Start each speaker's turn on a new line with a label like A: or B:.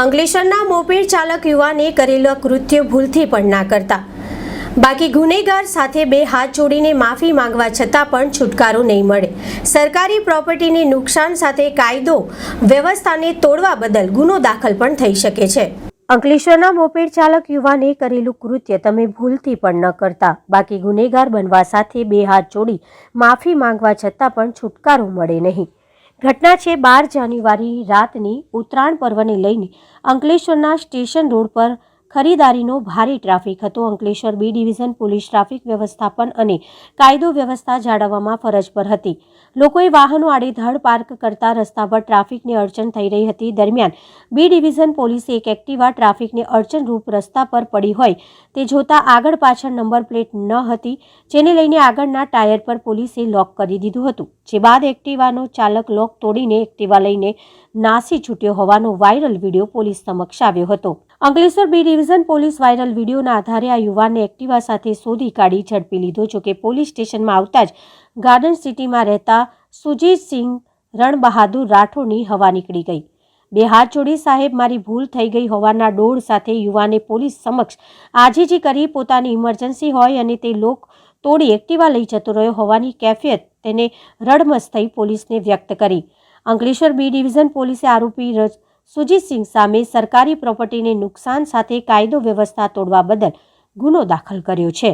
A: અંકલેશ્વરના મોપેડ ચાલક યુવાને કરેલું કૃત્ય ભૂલથી પણ ના કરતા. બાકી ગુનેગાર સાથે બે હાથ જોડીને માફી માંગવા છતાં પણ છુટકારો નહીં મળે. સરકારી પ્રોપર્ટીને નુકસાન સાથે કાયદો વ્યવસ્થાને તોડવા બદલ ગુનો દાખલ પણ થઈ શકે છે. અંકલેશ્વરના મોપેડ ચાલક યુવાને કરેલું કૃત્ય તમે ભૂલથી પણ ન કરતા. બાકી ગુનેગાર બનવા સાથે બે હાથ જોડી માફી માંગવા છતાં પણ છુટકારો મળે નહીં. ઘટના છે બાર જાન્યુઆરી રાતની ઉત્તરાયણ પર્વને લઈને અંકલેશ્વરના સ્ટેશન રોડ પર ખરીદારીનો ભારે ટ્રાફિક હતો. Ankleshwar B division police traffic વ્યવસ્થાપન અને કાયદો વ્યવસ્થા જાળવવામાં ફરજ પર હતી. લોકોએ વાહનો આડેધડ પાર્ક કરતા રસ્તા પર ટ્રાફિકની અડચણ થઈ રહી હતી. દરમિયાન બી ડિવિઝન પોલીસે એક એક્ટિવા ટ્રાફિકને અડચણરૂપ રસ્તા પર પડી હોય તે જોતા આગળ પાછળ નંબર પ્લેટ ન હતી, જેને લઈને આગળના ટાયર પર પોલીસે લોક કરી દીધું હતું. જે બાદ એક્ટિવાનો ચાલક લોક તોડીને એક્ટિવા લઈને નાસી છૂટ્યો હોવાનો વાયરલ વીડિયો પોલીસ સમક્ષ આવ્યો હતો. Ankleshwar B division police viral વિડીયોના આધારે આ યુવાનને એક્ટિવા સાથે શોધી કાઢી ઝડપી લીધો જોકે પોલીસ સ્ટેશનમાં આવતા જ ગાર્ડન સિટીમાં રહેતા સુજીતસિંહ રણબહાદુર રાઠોડની હવા નીકળી ગઈ. બે હાથ જોડી, સાહેબ, મારી ભૂલ થઈ ગઈ હોવાના ડોળ સાથે યુવાને પોલીસ સમક્ષ આજીજી કરી પોતાની ઇમરજન્સી હોય અને તે લોક તોડી એક્ટિવા લઈ જતો રહ્યો હોવાની કેફિયત તેને રડમસ થઈ પોલીસને વ્યક્ત કરી. અંકલેશ્વર બી ડિવિઝન પોલીસે આરોપી રજ- સુજીતસિંહ સામે સરકારી પ્રોપર્ટીને નુકસાન સાથે કાયદો વ્યવસ્થા તોડવા બદલ ગુનો દાખલ કર્યો છે.